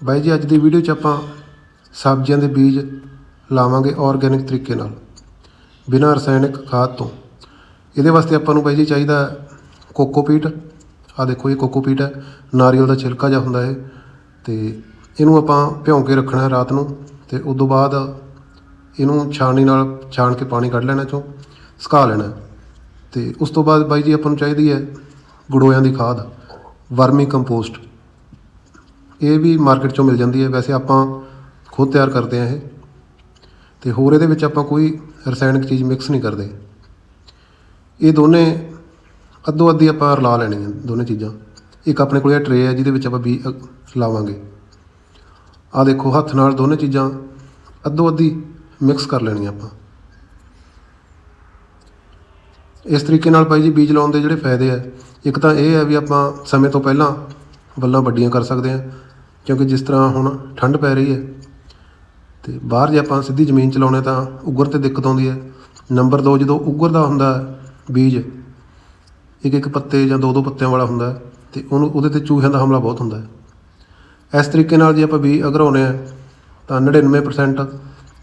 ਬਾਈ ਜੀ, ਅੱਜ ਦੀ ਵੀਡੀਓ 'ਚ ਆਪਾਂ ਸਬਜ਼ੀਆਂ ਦੇ ਬੀਜ ਲਾਵਾਂਗੇ ਆਰਗੈਨਿਕ ਤਰੀਕੇ ਨਾਲ, ਬਿਨਾਂ ਰਸਾਇਣਿਕ ਖਾਦ ਤੋਂ। ਇਹਦੇ ਵਾਸਤੇ ਆਪਾਂ ਨੂੰ ਬਾਈ ਜੀ ਚਾਹੀਦਾ ਕੋਕੋਪੀਟ ਆ ਦੇਖੋ ਇਹ ਕੋਕੋਪੀਟ ਹੈ, ਨਾਰੀਅਲ ਦਾ ਛਿਲਕਾ ਜਿਹਾ ਹੁੰਦਾ ਹੈ ਤੇ ਇਹਨੂੰ ਆਪਾਂ ਭਿਉਂ ਕੇ ਰੱਖਣਾ ਹੈ ਰਾਤ ਨੂੰ, ਤੇ ਉਸ ਤੋਂ ਬਾਅਦ ਇਹਨੂੰ ਛਾਣੀ ਨਾਲ ਛਾਣ ਕੇ ਪਾਣੀ ਕੱਢ ਲੈਣਾ ਚੋਂ, ਸੁਕਾ ਲੈਣਾ ਹੈ। ਤੇ ਉਸ ਤੋਂ ਬਾਅਦ ਬਾਈ ਜੀ ਆਪਾਂ ਨੂੰ ਚਾਹੀਦੀ ਹੈ ਗੜੋਇਆਂ ਦੀ ਖਾਦ, ਵਰਮੀ ਕੰਪੋਸਟ। ਇਹ ਵੀ ਮਾਰਕੀਟ ਚੋਂ ਮਿਲ ਜਾਂਦੀ ਹੈ। ਵੈਸੇ ਆਪਾਂ ਖੁਦ ਤਿਆਰ ਕਰਦੇ ਆ ਇਹ। ਤੇ ਹੋਰ ਇਹਦੇ ਵਿੱਚ ਆਪਾਂ ਕੋਈ ਰਸਾਇਣਿਕ ਚੀਜ਼ ਮਿਕਸ ਨਹੀਂ ਕਰਦੇ। ਇਹ ਦੋਨੇ ਅੱਧੋ ਅੱਧੀ ਆਪਾਂ ਰਲਾ ਲੈਣੀ ਹੈ ਦੋਨੇ ਚੀਜ਼ਾਂ। ਇੱਕ ਆਪਣੇ ਕੋਲ ਇਹ ਟਰੇ ਹੈ, ਜਿਹਦੇ ਵਿੱਚ ਆਪਾਂ ਬੀ ਲਾਵਾਂਗੇ। ਆ ਦੇਖੋ, ਹੱਥ ਨਾਲ ਦੋਨੇ ਚੀਜ਼ਾਂ ਅੱਧੋ ਅੱਧੀ ਮਿਕਸ ਕਰ ਲੈਣੀਆਂ ਆਪਾਂ। ਇਸ ਤਰੀਕੇ ਨਾਲ ਭਾਈ ਜੀ ਬੀਜ ਲਾਉਣ ਦੇ ਜਿਹੜੇ ਫਾਇਦੇ ਆ। ਇੱਕ ਤਾਂ ਇਹ ਹੈ ਵੀ ਆਪਾਂ ਸਮੇਂ ਤੋਂ ਪਹਿਲਾਂ ਵੱਲਾਂ ਵੱਡੀਆਂ ਕਰ ਸਕਦੇ ਹਾਂ। ਕਿਉਂਕਿ ਜਿਸ ਤਰ੍ਹਾਂ ਹੁਣ ਠੰਡ ਪੈ ਰਹੀ ਹੈ ਅਤੇ ਬਾਹਰ ਜੇ ਆਪਾਂ ਸਿੱਧੀ ਜ਼ਮੀਨ 'ਚ ਲਾਉਣੇ ਤਾਂ ਉੱਗਰ ਤੇ ਦਿੱਕਤ ਆਉਂਦੀ ਹੈ। ਨੰਬਰ ਦੋ ਜਦੋਂ ਉੱਗਰਦਾ ਹੁੰਦਾ ਬੀਜ, ਇੱਕ ਇੱਕ ਪੱਤੇ ਜਾਂ ਦੋ ਦੋ ਪੱਤਿਆਂ ਵਾਲਾ ਹੁੰਦਾ ਅਤੇ ਉਹਨੂੰ ਉਹਦੇ ਤੇ ਚੂਹਿਆਂ ਦਾ ਹਮਲਾ ਬਹੁਤ ਹੁੰਦਾ ਹੈ। ਇਸ ਤਰੀਕੇ ਨਾਲ ਜੇ ਆਪਾਂ ਬੀਜ ਅਗਰਾਉਣੇ ਆ ਤਾਂ 99%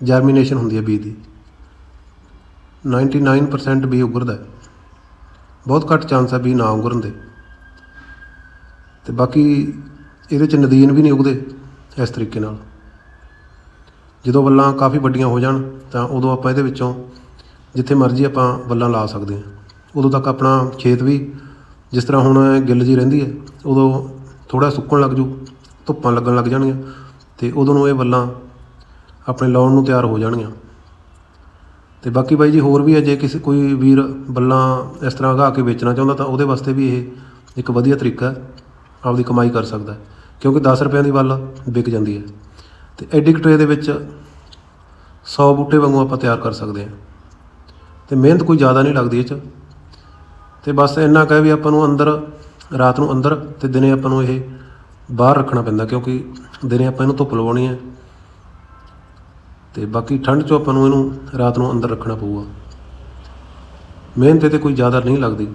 ਜਰਮੀਨੇਸ਼ਨ ਹੁੰਦੀ ਹੈ ਬੀਜ ਦੀ। 99% ਬੀ ਉਗਰਦਾ ਬਹੁਤ ਘੱਟ ਚਾਂਸ ਹੈ ਬੀ ਨਾ ਉਗਰਨ ਦੇ। ਤੇ ਬਾਕੀ ਇਹਦੇ ਚ ਨਦੀਨ ਵੀ ਨਹੀਂ ਉਗਦੇ ਇਸ ਤਰੀਕੇ ਨਾਲ। ਜਦੋਂ ਵੱਲਾਂ ਕਾਫੀ ਵੱਡੀਆਂ ਹੋ ਜਾਣ, ਤਾਂ ਉਦੋਂ ਆਪਾਂ ਇਹਦੇ ਵਿੱਚੋਂ ਜਿੱਥੇ ਮਰਜ਼ੀ ਆਪਾਂ ਵੱਲਾਂ ਲਾ ਸਕਦੇ ਹਾਂ। ਉਦੋਂ ਤੱਕ ਆਪਣਾ ਖੇਤ ਵੀ ਜਿਸ ਤਰ੍ਹਾਂ ਹੁਣ ਗਿੱਲ ਜੀ ਰਹਿੰਦੀ ਹੈ, ਉਦੋਂ ਥੋੜਾ ਸੁੱਕਣ ਲੱਗ ਜੂ, ਧੁੱਪਾਂ ਲੱਗਣ ਲੱਗ ਜਾਣਗੀਆਂ ਤੇ ਉਦੋਂ ਨੂੰ ਇਹ ਵੱਲਾਂ ਆਪਣੇ ਲਾਉਣ ਨੂੰ ਤਿਆਰ ਹੋ ਜਾਣਗੀਆਂ। ਤੇ ਬਾਕੀ ਬਾਈ ਜੀ ਹੋਰ ਵੀ ਹੈ, ਜੇ ਕਿਸੇ ਕੋਈ ਵੀਰ ਬੱਲਾਂ ਇਸ ਤਰ੍ਹਾਂ ਉਗਾ ਕੇ ਵੇਚਣਾ ਚਾਹੁੰਦਾ, ਤਾਂ ਉਹਦੇ ਵਾਸਤੇ ਵੀ ਇਹ ਇੱਕ ਵਧੀਆ ਤਰੀਕਾ ਆਪਦੀ ਕਮਾਈ ਕਰ ਸਕਦਾ ਹੈ। ਕਿਉਂਕਿ 10 ਰੁਪਏ ਦੀ ਬੱਲ ਵਿਕ ਜਾਂਦੀ ਹੈ। ਤੇ ਐਡੀ ਕੁ ਟਰੇ ਦੇ ਵਿੱਚ 100 ਬੂਟੇ ਵਾਂਗੂ ਆਪਾਂ ਤਿਆਰ ਕਰ ਸਕਦੇ ਹਾਂ। ਤੇ ਮਿਹਨਤ ਕੋਈ ਜ਼ਿਆਦਾ ਨਹੀਂ ਲੱਗਦੀ ਇਹ 'ਚ। ਤੇ ਬਸ ਇੰਨਾ ਕਹਿ ਵੀ ਆਪਾਂ ਨੂੰ ਅੰਦਰ, ਰਾਤ ਨੂੰ ਅੰਦਰ ਤੇ ਦਿਨੇ ਆਪਾਂ ਨੂੰ ਇਹ ਬਾਹਰ ਰੱਖਣਾ ਪੈਂਦਾ ਕਿਉਂਕਿ ਦਿਨੇ ਆਪਾਂ ਇਹਨੂੰ ਧੁੱਪ ਲਵਾਉਣੀ ਹੈ। ਤੇ ਬਾਕੀ ਠੰਡ 'ਚੋਂ ਆਪਾਂ ਨੂੰ ਇਹਨੂੰ ਰਾਤ ਨੂੰ ਅੰਦਰ ਰੱਖਣਾ ਪਊਗਾ। ਮਿਹਨਤ ਤੇ ਕੋਈ ਜ਼ਿਆਦਾ ਨਹੀਂ ਲੱਗਦੀ।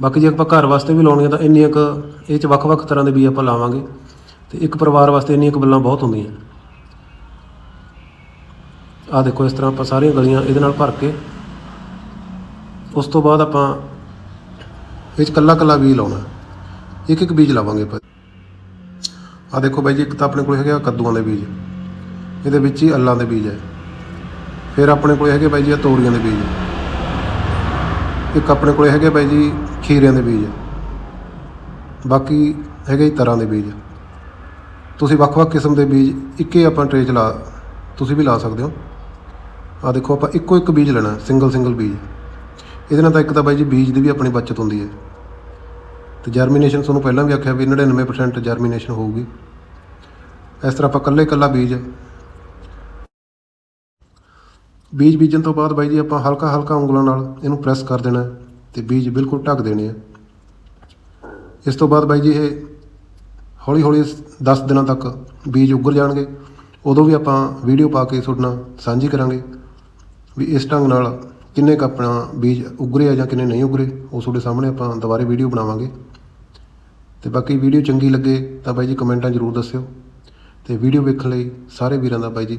ਬਾਕੀ ਜੇ ਆਪਾਂ ਘਰ ਵਾਸਤੇ ਵੀ ਲਾਉਣੀਆਂ ਤਾਂ ਇੰਨੀਆਂ ਕੁ ਇਹ 'ਚ ਵੱਖ-ਵੱਖ ਤਰ੍ਹਾਂ ਦੇ ਬੀਜ ਆਪਾਂ ਲਾਵਾਂਗੇ ਤੇ ਇੱਕ ਪਰਿਵਾਰ ਵਾਸਤੇ ਇੰਨੀਆਂ ਕੁ ਬੱਲਾਂ ਬਹੁਤ ਹੁੰਦੀਆਂ। ਆਹ ਦੇਖੋ ਇਸ ਤਰ੍ਹਾਂ ਆਪਾਂ ਸਾਰੀਆਂ ਗਲੀਆਂ ਇਹਦੇ ਨਾਲ ਭਰ ਕੇ ਉਸ ਤੋਂ ਬਾਅਦ ਆਪਾਂ ਇਹ 'ਚ ਕੱਲਾ-ਕੱਲਾ ਬੀਜ ਲਾਉਣਾ। ਇੱਕ ਇੱਕ ਬੀਜ ਲਾਵਾਂਗੇ ਆਪਾਂ। ਆਹ ਦੇਖੋ ਬਾਈ ਜੀ, ਇੱਕ ਤਾਂ ਆਪਣੇ ਕੋਲ ਹੈਗਾ ਕੱਦੂਆਂ ਦੇ ਬੀਜ। ਇਹਦੇ ਵਿੱਚ ਹੀ ਅੱਲਾਂ ਦੇ ਬੀਜ ਹੈ। ਫਿਰ ਆਪਣੇ ਕੋਲ ਹੈਗੇ ਬਾਈ ਜੀ ਆਹ ਤੋਰੀਆਂ ਦੇ ਬੀਜ। ਇੱਕ ਆਪਣੇ ਕੋਲ ਹੈਗੇ ਬਾਈ ਜੀ ਖੀਰਿਆਂ ਦੇ ਬੀਜ। ਬਾਕੀ ਹੈਗੇ ਜੀ ਤਰ੍ਹਾਂ ਦੇ ਬੀਜ। ਤੁਸੀਂ ਵੱਖ-ਵੱਖ ਕਿਸਮ ਦੇ ਬੀਜ ਇੱਕੇ ਆਪਾਂ ਟਰੇ 'ਚ ਲਾ, ਤੁਸੀਂ ਵੀ ਲਾ ਸਕਦੇ ਹੋ। ਆ ਦੇਖੋ ਆਪਾਂ ਇੱਕੋ ਇੱਕ ਬੀਜ ਲੈਣਾ ਸਿੰਗਲ ਸਿੰਗਲ ਬੀਜ। ਇਹਦੇ ਨਾਲ ਤਾਂ ਇੱਕ ਤਾਂ ਬਾਈ ਜੀ ਬੀਜ ਦੀ ਵੀ ਆਪਣੀ ਬਚਤ ਹੁੰਦੀ ਹੈ। ਤੇ ਜਰਮੀਨੇਸ਼ਨ ਤੁਹਾਨੂੰ ਪਹਿਲਾਂ ਵੀ ਆਖਿਆ ਵੀ 99% ਜਰਮੀਨੇਸ਼ਨ ਹੋਊਗੀ। ਇਸ ਤਰ੍ਹਾਂ ਆਪਾਂ ਇਕੱਲੇ ਇਕੱਲਾ ਬੀਜ। ਬੀਜ ਬੀਜਣ ਤੋਂ ਬਾਅਦ ਬਾਈ ਜੀ ਆਪਾਂ ਹਲਕਾ ਹਲਕਾ ਉਂਗਲਾਂ ਨਾਲ ਇਹਨੂੰ ਪ੍ਰੈਸ ਕਰ ਦੇਣਾ। ਤੇ ਬੀਜ ਬਿਲਕੁਲ ਢੱਕ ਦੇਣੇ ਆ। ਇਸ ਤੋਂ ਬਾਅਦ ਬਾਈ ਜੀ ਇਹ ਹੌਲੀ ਹੌਲੀ 10 ਦਿਨਾਂ ਤੱਕ ਬੀਜ ਉੱਗਰ ਜਾਣਗੇ। ਉਦੋਂ ਵੀ ਆਪਾਂ ਵੀਡੀਓ ਪਾ ਕੇ ਤੁਹਾਡੇ ਨਾਲ ਸਾਂਝੀ ਕਰਾਂਗੇ ਵੀ ਇਸ ਢੰਗ ਨਾਲ ਕਿੰਨੇ ਕੁ ਆਪਣਾ ਬੀਜ ਉੱਗਰੇ ਆ ਜਾਂ ਕਿੰਨੇ ਨਹੀਂ ਉੱਗਰੇ, ਉਹ ਤੁਹਾਡੇ ਸਾਹਮਣੇ ਆਪਾਂ ਦੁਬਾਰੇ ਵੀਡੀਓ ਬਣਾਵਾਂਗੇ। ਤੇ ਬਾਕੀ ਵੀਡੀਓ ਚੰਗੀ ਲੱਗੇ ਤਾਂ ਬਾਈ ਜੀ ਕਮੈਂਟਾਂ ਜ਼ਰੂਰ ਦੱਸਿਓ। ਤੇ ਵੀਡੀਓ ਵੇਖਣ ਲਈ ਸਾਰੇ ਵੀਰਾਂ ਦਾ ਬਾਈ ਜੀ